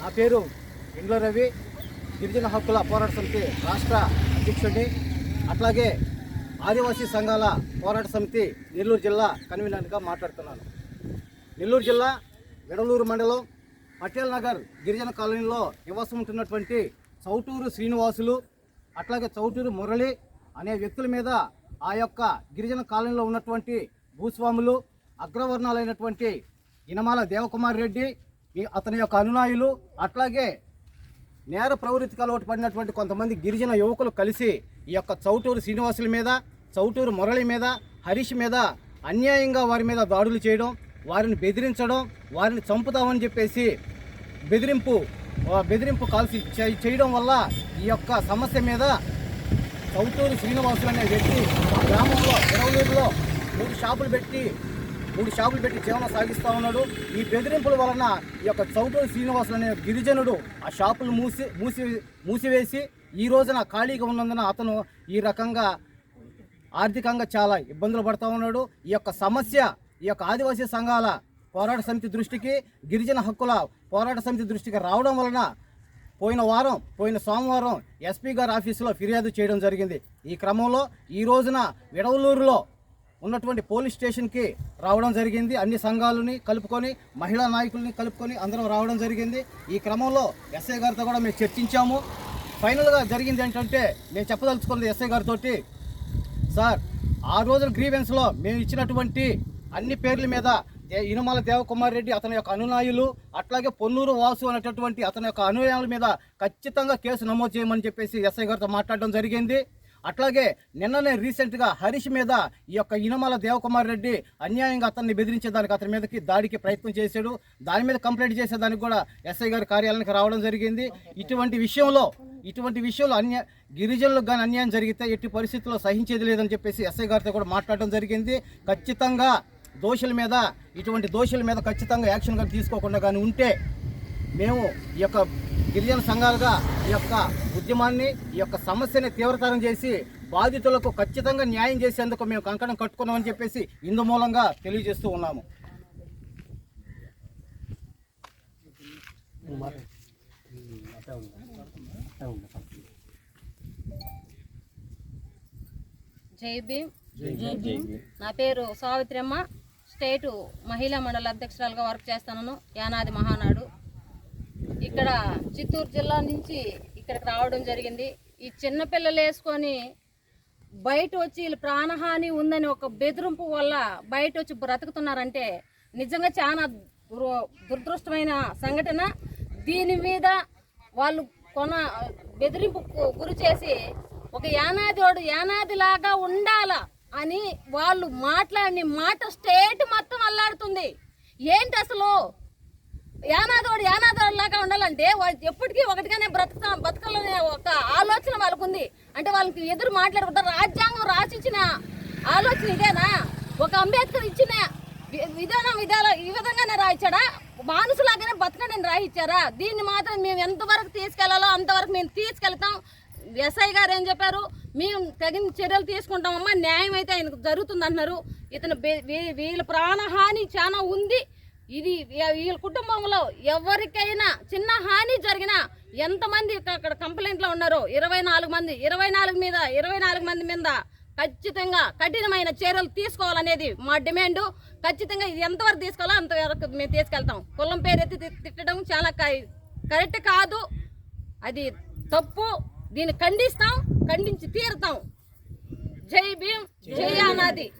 నా పేరు ఇండ్ల రవి. గిరిజన హక్కుల పోరాట సమితి రాష్ట్ర అధ్యక్షుడిని. అట్లాగే ఆదివాసీ సంఘాల పోరాట సమితి నెల్లూరు జిల్లా కన్వీనర్గా మాట్లాడుతున్నాను. నెల్లూరు జిల్లా విడలూరు మండలం పటేల్ నగర్ గిరిజన కాలనీలో నివాసం ఉంటున్నటువంటి చౌటూరు శ్రీనివాసులు అట్లాగే చౌటూరు మురళి అనే వ్యక్తుల మీద ఆ యొక్క గిరిజన కాలనీలో ఉన్నటువంటి భూస్వాములు అగ్రవర్ణాలైనటువంటి ఇనమాల దేవకుమార్ రెడ్డి అతని యొక్క అనునాయులు అట్లాగే నేర ప్రవృత్తికి అలవాటు పడినటువంటి కొంతమంది గిరిజన యువకులు కలిసి ఈ యొక్క చౌటూరు శ్రీనివాసుల మీద చౌటూరు మురళి మీద హరీష్ మీద అన్యాయంగా వారి మీద దాడులు చేయడం వారిని బెదిరించడం వారిని చంపుతామని చెప్పేసి బెదిరింపు బెదిరింపు కాల్సి చేయడం వల్ల ఈ యొక్క సమస్య మీద చౌటూరు శ్రీనివాసులు అనే వ్యక్తి గ్రామంలో ఇరవై మూడు షాపులు పెట్టి మూడు షాపులు పెట్టి జీవనం సాగిస్తూ ఉన్నాడు. ఈ బెదిరింపుల వలన ఈ యొక్క చౌటూరు శ్రీనివాసులు అనే గిరిజనుడు ఆ షాపులు మూసి మూసి మూసివేసి ఈ రోజున ఖాళీగా ఉన్నందున అతను ఈ రకంగా ఆర్థికంగా చాలా ఇబ్బందులు పడుతూ ఉన్నాడు. ఈ యొక్క సమస్య ఈ యొక్క ఆదివాసీ సంఘాల పోరాట సమితి దృష్టికి గిరిజన హక్కుల పోరాట సమితి దృష్టికి రావడం వలన పోయిన వారం పోయిన సోమవారం ఎస్పీ గారి ఆఫీసులో ఫిర్యాదు చేయడం జరిగింది. ఈ క్రమంలో ఈ రోజున విడవలూరులో ఉన్నటువంటి పోలీస్ స్టేషన్కి రావడం జరిగింది. అన్ని సంఘాలని కలుపుకొని మహిళా నాయకుల్ని కలుపుకొని అందరం రావడం జరిగింది. ఈ క్రమంలో ఎస్ఐ గారితో కూడా మేము చర్చించాము. ఫైనల్గా జరిగింది ఏంటంటే నేను చెప్పదలుచుకున్నది ఎస్ఐ గారితో సార్ ఆ రోజున గ్రీవెన్స్లో మేము ఇచ్చినటువంటి అన్ని పేర్ల మీద ఇనుమల దేవకుమార్ రెడ్డి అతని యొక్క అనునాయులు అట్లాగే పొన్నూరు వాసు అనేటటువంటి అతని యొక్క అనుయాయుల మీద ఖచ్చితంగా కేసు నమోదు చేయమని చెప్పేసి ఎస్ఐ గారితో మాట్లాడడం జరిగింది. అట్లాగే నిన్ననే రీసెంట్గా హరీష్ మీద ఈ యొక్క ఇనమల దేవకుమార్ రెడ్డి అన్యాయంగా అతన్ని బెదిరించేదానికి అతని మీదకి దాడికి ప్రయత్నం చేశాడు. దాని మీద కంప్లైంట్ చేసేదానికి కూడా ఎస్ఐ గారి కార్యాలయానికి రావడం జరిగింది. ఇటువంటి విషయంలో ఇటువంటి విషయంలో అన్య గిరిజనులకు కానీ అన్యాయం జరిగితే ఎట్టి పరిస్థితుల్లో సహించేది లేదని చెప్పేసి ఎస్ఐ గారితో కూడా మాట్లాడడం జరిగింది. ఖచ్చితంగా దోషుల మీద ఇటువంటి దోషుల మీద ఖచ్చితంగా యాక్షన్ కానీ తీసుకోకుండా కానీ ఉంటే మేము ఈ యొక్క గిరిజన సంఘాలుగా ఈ యొక్క ఉద్యమాన్ని ఈ యొక్క సమస్యని తీవ్రతరం చేసి బాధితులకు ఖచ్చితంగా న్యాయం చేసేందుకు మేము కంకణం కట్టుకున్నామని చెప్పేసి ఇందు మూలంగా తెలియజేస్తూ ఉన్నాము. జై భీమ్. నా పేరు సావిత్రమ్మ. స్టేటు మహిళా మండల అధ్యక్షురాలుగా వర్క్ చేస్తున్నాను యానాది మహానాడు. ఇక్కడ చిత్తూరు జిల్లా నుంచి ఇక్కడికి రావడం జరిగింది. ఈ చిన్న పిల్లలు వేసుకొని బయట వచ్చి వీళ్ళు ప్రాణహాని ఉందని ఒక బెదిరింపు వల్ల బయట వచ్చి బ్రతుకుతున్నారంటే నిజంగా చాలా దురదృష్టమైన సంఘటన. దీని మీద వాళ్ళు కొన బెదిరింపు గురి చేసి ఒక యానాదివాడు యానాదిలాగా ఉండాల అని వాళ్ళు మాట్లాడిన మాట స్టేట్ మొత్తం అల్లాడుతుంది. ఏంటి అసలు? యానాదోడు యానాది లాగా ఉండాలంటే వాళ్ళు ఎప్పటికీ ఒకటిగానే బ్రతుకుతా బతకాలనే ఒక ఆలోచన వాళ్ళకు ఉంది అంటే వాళ్ళకి ఎదురు మాట్లాడుకుంటారు రాజ్యాంగం రాసిచ్చిన ఆలోచన ఇదేనా? ఒక అంబేద్కర్ ఇచ్చిన విధానం విధాలు ఈ విధంగానే రాయించాడా మానుసులాగానే బతకని రాయించారా దీన్ని మాత్రం మేము ఎంతవరకు తీసుకెళ్ళాలో అంతవరకు మేము తీసుకెళ్తాం. ఎస్ఐ గారు ఏం చెప్పారు? మేము తగిన చర్యలు తీసుకుంటామమ్మా న్యాయం అయితే ఆయనకు జరుగుతుంది ఇతను వీ- వీళ్ళ ప్రాణహాని చాలా ఉంది. ఇది వీళ్ళ కుటుంబంలో ఎవరికైనా చిన్న హాని జరిగినా ఎంతమంది అక్కడ కంప్లైంట్లో ఉన్నారో? ఇరవై నాలుగు మంది. ఇరవై నాలుగు మీద ఇరవై నాలుగు మంది మీద ఖచ్చితంగా కఠినమైన చర్యలు తీసుకోవాలనేది మా డిమాండ్. ఖచ్చితంగా ఇది ఎంతవరకు తీసుకోవాలో అంతవరకు మేము తీసుకెళ్తాం. కులం పేరు ఎత్తి తిట్టడం చాలా క- కరెక్ట్ కాదు. అది తప్పు. దీన్ని ఖండిస్తాం ఖండించి తీరుతాం. జై భీమ్ జై అనాది.